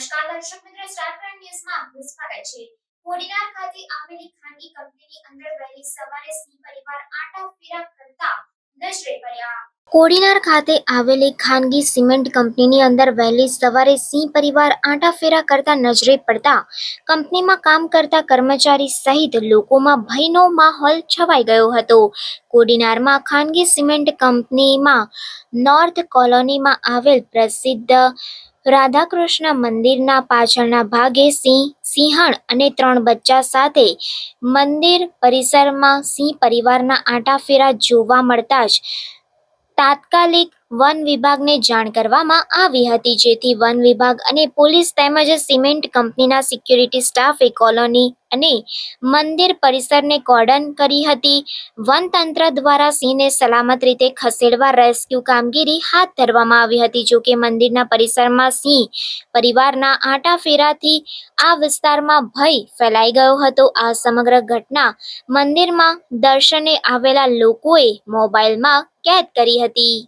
નમસ્કાર દર્શક મિત્રો સ્ટાર પ્રાઇમ ન્યૂઝમાં આપનું સ્વાગત છે. કોડીનાર ખાતે આવેલી ખાનગી કંપનીની અંદર વહેલી સવારે સિંહ પરિવાર આટા ફેરા કરતા નજરે પડ્યા. કોડીનાર ખાતે આવેલી ખાનગી સિમેન્ટ કંપનીની અંદર વહેલી સવારે સિંહ પરિવાર આંટાફેરા કરતા નજરે પડતા કંપનીમાં કામ કરતા કર્મચારી સહિત લોકોમાં ભયનો માહોલ છવાઈ ગયો હતો. કોડીનારમાં ખાનગી સિમેન્ટ કંપનીમાં નોર્થ કોલોનીમાં આવેલ પ્રસિદ્ધ રાધાકૃષ્ણ મંદિરના પાછળના ભાગે સિંહ, સિંહણ અને ત્રણ બચ્ચા સાથે મંદિર પરિસરમાં સિંહ પરિવારના આંટાફેરા જોવા મળતા જ તાત્કાલિક વન વિભાગને જાણ કરવામાં આવી હતી, જેથી વન વિભાગ અને પોલીસ તેમજ સિમેન્ટ કંપનીના સિક્યુરિટી સ્ટાફે કોલોની અને મંદિર પરિસરને કોર્ડન કરી હતી. વનતંત્ર દ્વારા સિંહને સલામત રીતે ખસેડવા રેસ્ક્યુ કામગીરી હાથ ધરવામાં આવી હતી જોકે મંદિરના પરિસરમાં સિંહ પરિવારના આંટાફેરાથી આ વિસ્તારમાં ભય ફેલાઈ ગયો હતો. આ સમગ્ર ઘટના મંદિરમાં દર્શને આવેલા લોકોએ મોબાઈલમાં કેદ કરી હતી.